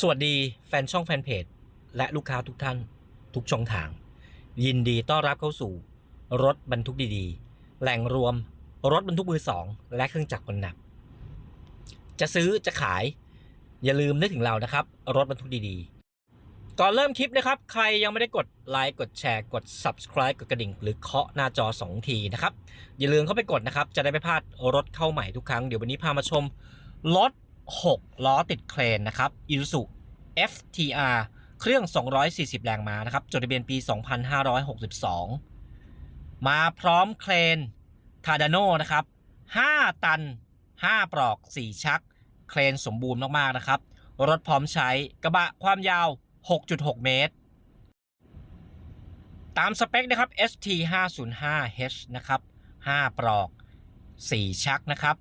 สวัสดีแฟนช่องแฟนเพจ และลูกค้าทุกท่าน ทุกช่องทาง ยินดีต้อนรับเข้าสู่ รถบรรทุกดีๆ แหล่งรวมรถบรรทุกมือสองและเครื่องจักรกลหนัก จะซื้อจะขาย อย่าลืมนึกถึงเรานะครับ รถบรรทุกดีๆ ก่อนเริ่มคลิปนะครับ ใครยังไม่ได้กดไลค์กดแชร์กด subscribe กดกระดิ่ง หรือเคาะหน้าจอ 2 ทีนะครับอย่าลืมเข้าไปกดนะครับจะได้ไม่พลาดรถเข้าใหม่ทุกครั้งเดี๋ยววันนี้พามาชมรถ 6 ล้อติดเครนนะครับ Isuzu FTR เครื่อง 240 แรงม้านะครับ จดทะเบียนปี 2562 มาพร้อมเครน t a d a n o นะครับ 5 ตัน 5 ปลอก 4 ชัก เครนสมบูรณ์มาก ๆ นะครับ รถพร้อมใช้กระบะความยาว 6.6 เมตร ตามสเปคนะครับ ST 505H นะครับ 5 ปลอก 4 ชักนะครับ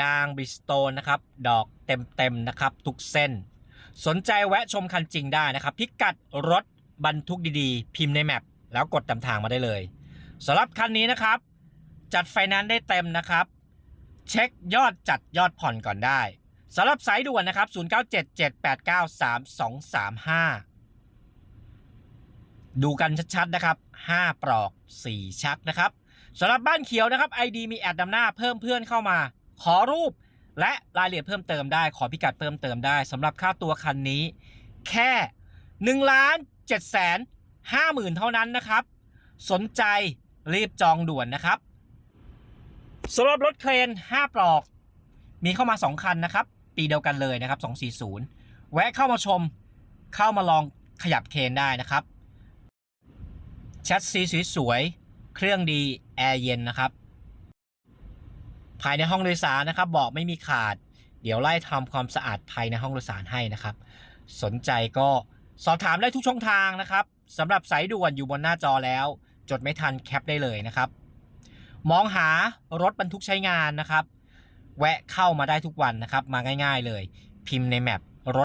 ยางบริสโตนนะครับ ดอก เต็มๆนะครับ ทุกเส้น สนใจแวะชมคันจริงได้นะครับ พิกัดรถบรรทุกดีๆ พิมพ์ในแมปแล้วกดตามทางมาได้เลยสำหรับคันนี้นะครับ จัดไฟแนนซ์ได้เต็มนะครับ เช็คยอดจัดยอดผ่อนก่อนได้สำหรับสายด่วนนะครับ 0977893235 ดูกันชัดๆนะครับ 5 ปลอก 4 ชักนะครับสำหรับบ้านเขียวนะครับ ID มีแอดนำหน้าเพิ่มเพื่อนเข้ามา ขอรูป และรายละเอียดเพิ่มเติมได้ขอพิกัดเพิ่มเติมได้สำหรับค่าตัวคันนี้ แค่1ล้าน7แสน5หมื่นเท่านั้นนะครับ สนใจรีบจองด่วนนะครับสำหรับรถเครน 5 ปลอก มีเข้ามา 2 คันนะครับ ปีเดียวกันเลยนะครับ 240 แวะเข้ามาชม เข้ามาลองขยับเครนได้นะครับแชทซีสวยๆเครื่องดี แอร์เย็นนะครับ ภายในห้องโดยสารนะครับบอกไม่มีขาด เดี๋ยวไล่ทำความสะอาดภายในห้องโดยสารให้นะครับ สนใจก็สอบถามได้ทุกช่องทางนะครับสำหรับสายด่วนอยู่บนหน้าจอแล้ว จดไม่ทันแคปได้เลยนะครับ มองหารถบรรทุกใช้งานนะครับ แวะเข้ามาได้ทุกวันนะครับ มาง่าย ๆเลย พิมพ์ในแมป